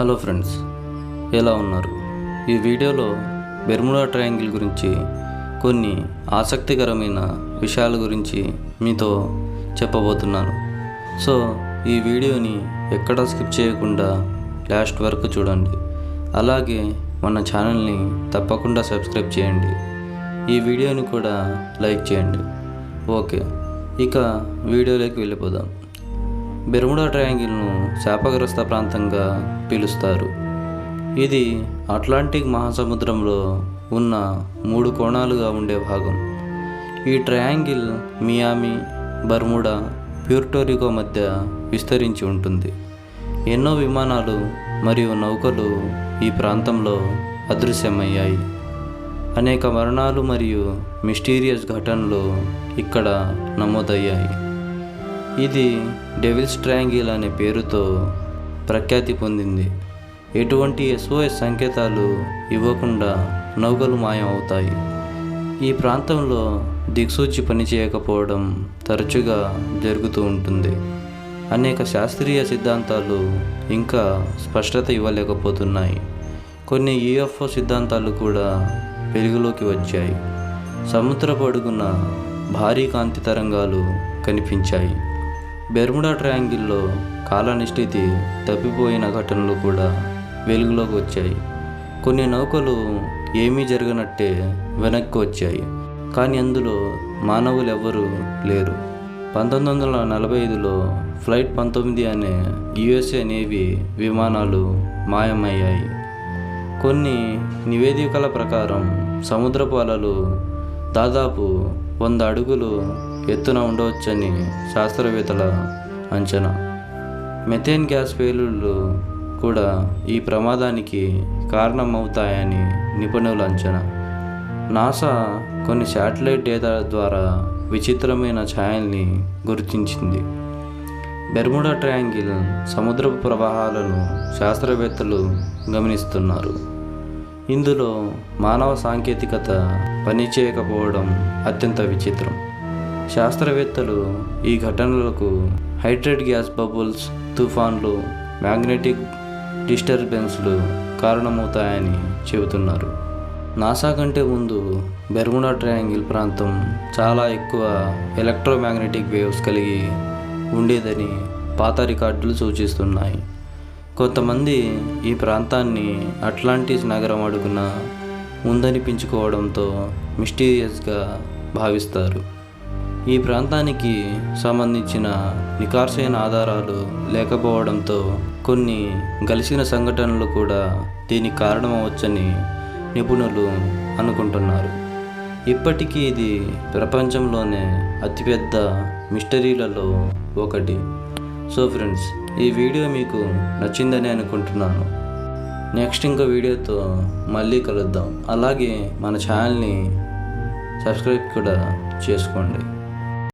Hello friends ఎలా ఉన్నారు? ఈ వీడియోలో బెర్ముడా ట్రయాంగిల్ గురించి కొన్ని ఆసక్తికరమైన విషయాల గురించి మీతో చెప్పబోతున్నాను. సో ఈ వీడియోని ఎక్కడా స్కిప్ చేయకుండా లాస్ట్ వరకు చూడండి. అలాగే మన ఛానల్ని తప్పకుండా సబ్స్క్రైబ్ చేయండి. ఈ వీడియోని కూడా లైక్ చేయండి. ఓకే ఇక వీడియోలోకి వెళ్ళిపోదాం. బెర్ముడా ట్రయాంగిల్ను శాపగ్రస్త ప్రాంతంగా పిలుస్తారు. ఇది అట్లాంటిక్ మహాసముద్రంలో ఉన్న మూడు కోణాలుగా ఉండే భాగం. ఈ ట్రయాంగిల్ మియామి బర్ముడా ప్యూర్టోరికో మధ్య విస్తరించి ఉంటుంది. ఎన్నో విమానాలు మరియు నౌకలు ఈ ప్రాంతంలో అదృశ్యమయ్యాయి. అనేక మరణాలు మరియు మిస్టీరియస్ ఘటనలు ఇక్కడ నమోదయ్యాయి. ఇది డెవిల్స్ ట్రయాంగిల్ అనే పేరుతో ప్రఖ్యాతి పొందింది. ఎటువంటి ఎస్ఓఎస్ సంకేతాలు ఇవ్వకుండా నౌకలు మాయం అవుతాయి. ఈ ప్రాంతంలో దిక్సూచి పనిచేయకపోవడం తరచుగా జరుగుతూ ఉంటుంది. అనేక శాస్త్రీయ సిద్ధాంతాలు ఇంకా స్పష్టత ఇవ్వలేకపోతున్నాయి. కొన్ని యూఎఫ్ఓ సిద్ధాంతాలు కూడా వెలుగులోకి వచ్చాయి. సముద్రపు అడుగున భారీ కాంతి తరంగాలు కనిపించాయి. బెర్ముడా ట్రయాంగిల్లో కాలనిష్ఠితి తప్పిపోయిన ఘటనలు కూడా వెలుగులోకి వచ్చాయి. కొన్ని నౌకలు ఏమీ జరగనట్టే వెనక్కి వచ్చాయి. కానీ అందులో మానవులు ఎవ్వరూ లేరు. పంతొమ్మిది వందల నలభై ఐదులో ఫ్లైట్ పంతొమ్మిది అనే యుఎస్ఏ నేవీ విమానాలు మాయమయ్యాయి. కొన్ని నివేదికల ప్రకారం సముద్రపు అలలు దాదాపు వంద అడుగులు ఎత్తున ఉండవచ్చని శాస్త్రవేత్తల అంచనా. మెథేన్ గ్యాస్ పేలుళ్ళు కూడా ఈ ప్రమాదానికి కారణమవుతాయని నిపుణుల అంచనా. నాసా కొన్ని శాటిలైట్ డేటా ద్వారా విచిత్రమైన ఛాయల్ని గుర్తించింది. బెర్ముడా ట్రయాంగిల్ సముద్రపు ప్రవాహాలను శాస్త్రవేత్తలు గమనిస్తున్నారు. ఇందులో మానవ సాంకేతికత పనిచేయకపోవడం అత్యంత విచిత్రం. శాస్త్రవేత్తలు ఈ ఘటనలకు హైడ్రేట్ గ్యాస్ బబుల్స్ తుఫాన్లు మ్యాగ్నెటిక్ డిస్టర్బెన్స్లు కారణమవుతాయని చెబుతున్నారు. నాసా కంటే ముందు బెర్ముడా ట్రయాంగిల్ ప్రాంతం చాలా ఎక్కువ ఎలక్ట్రోమాగ్నెటిక్ వేవ్స్ కలిగి ఉండేదని పాత రికార్డులు సూచిస్తున్నాయి. కొంతమంది ఈ ప్రాంతాన్ని అట్లాంటిస్ నగరం అడుగున ఉందనిపించుకోవడంతో మిస్టీరియస్గా భావిస్తారు. ఈ ప్రాంతానికి సంబంధించిన నికార్సైన ఆధారాలు లేకపోవడంతో కొన్ని గలిసిన సంఘటనలు కూడా దీనికి కారణమవచ్చని నిపుణులు అనుకుంటున్నారు. ఇప్పటికీ ఇది ప్రపంచంలోనే అతిపెద్ద మిస్టరీలలో ఒకటి. సో ఫ్రెండ్స్ ఈ వీడియో మీకు నచ్చిందని అనుకుంటున్నాను. నెక్స్ట్ ఇంకో వీడియోతో మళ్ళీ కలుద్దాం. అలాగే మన ఛానల్ని సబ్స్క్రైబ్ కూడా చేసుకోండి.